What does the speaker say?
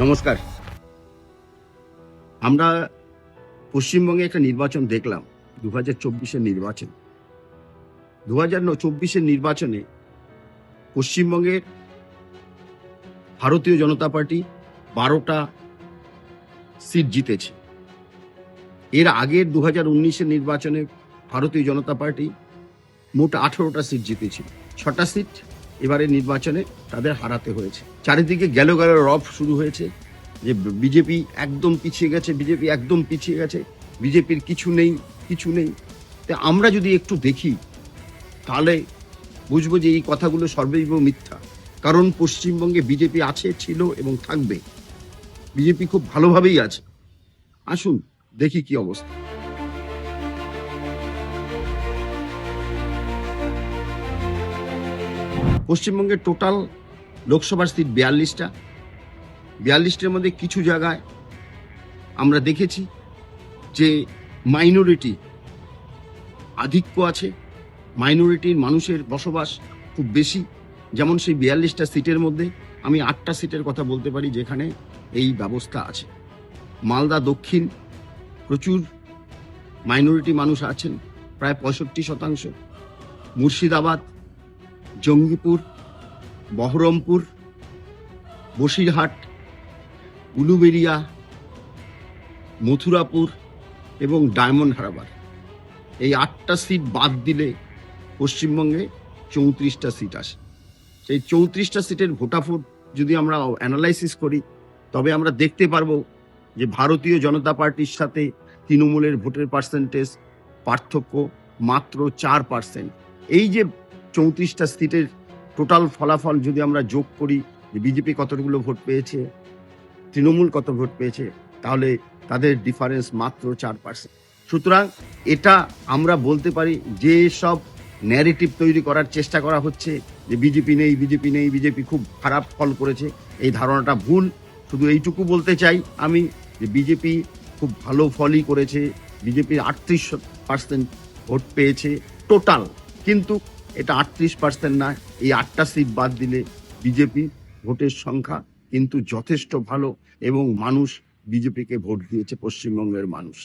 নমস্কার। আমরা পশ্চিমবঙ্গে একটা নির্বাচন দেখলাম দু হাজার চব্বিশের নির্বাচন। দু হাজার চব্বিশের নির্বাচনে পশ্চিমবঙ্গের ভারতীয় জনতা পার্টি বারোটা সিট জিতেছে। এর আগের দু হাজার উনিশের নির্বাচনে ভারতীয় জনতা পার্টি মোট আঠেরোটা সিট জিতেছিল। ছটা সিট এবারে নির্বাচনে তাদের হারাতে হয়েছে। চারিদিকে গেল গেল রব শুরু হয়েছে যে বিজেপি একদম পিছিয়ে গেছে, বিজেপি একদম পিছিয়ে গেছে, বিজেপির কিছু নেই কিছু নেই। তা আমরা যদি একটু দেখি, তাহলে বুঝব যে এই কথাগুলো সর্বৈব মিথ্যা। কারণ পশ্চিমবঙ্গে বিজেপি আছে, ছিল এবং থাকবে। বিজেপি খুব ভালোভাবেই আছে। আসুন, দেখি কি অবস্থা। পশ্চিমবঙ্গের টোটাল লোকসভার সিট বিয়াল্লিশটা। বিয়াল্লিশটার মধ্যে কিছু জায়গায় আমরা দেখেছি যে মাইনরিটি আধিক্য আছে, মাইনরিটির মানুষের বসবাস খুব বেশি। যেমন সেই বিয়াল্লিশটা সিটের মধ্যে আমি আটটা সিটের কথা বলতে পারি যেখানে এই ব্যবস্থা আছে। মালদা দক্ষিণ প্রচুর মাইনরিটি মানুষ আছেন, প্রায় পঁয়ষট্টি শতাংশ। মুর্শিদাবাদ, জঙ্গিপুর বহরমপুর, বসিরহাট উলুবেরিয়া মথুরাপুর এবং ডায়মন্ড হারবার। এই আটটা সিট বাদ দিলে পশ্চিমবঙ্গে চৌত্রিশটা সিট আসে। সেই চৌত্রিশটা সিটের ভোটাফোট যদি আমরা অ্যানালাইসিস করি, তবে আমরা দেখতে পারব যে ভারতীয় জনতা পার্টির সাথে তৃণমূলের ভোটের পার্সেন্টেজ পার্থক্য মাত্র চার পার্সেন্ট এই যে চৌত্রিশটা সিটের টোটাল ফলাফল যদি আমরা যোগ করি যে বিজেপি কতগুলো ভোট পেয়েছে, তৃণমূল কত ভোট পেয়েছে, তাহলে তাদের ডিফারেন্স মাত্র চার পার্সেন্ট সুতরাং এটা আমরা বলতে পারি যে সব ন্যারেটিভ তৈরি করার চেষ্টা করা হচ্ছে যে বিজেপি নেই বিজেপি নেই, বিজেপি খুব খারাপ ফল করেছে, এই ধারণাটা ভুল। শুধু এইটুকু বলতে চাই আমি যে বিজেপি খুব ভালো ফলই করেছে বিজেপি আটত্রিশ পার্সেন্ট ভোট পেয়েছে টোটাল। কিন্তু এটা আটত্রিশ পার্সেন্ট না, এই আটটা সিট বাদ দিলে বিজেপি ভোটের সংখ্যা কিন্তু যথেষ্ট ভালো এবং মানুষ বিজেপিকে ভোট দিয়েছে পশ্চিমবঙ্গের মানুষ।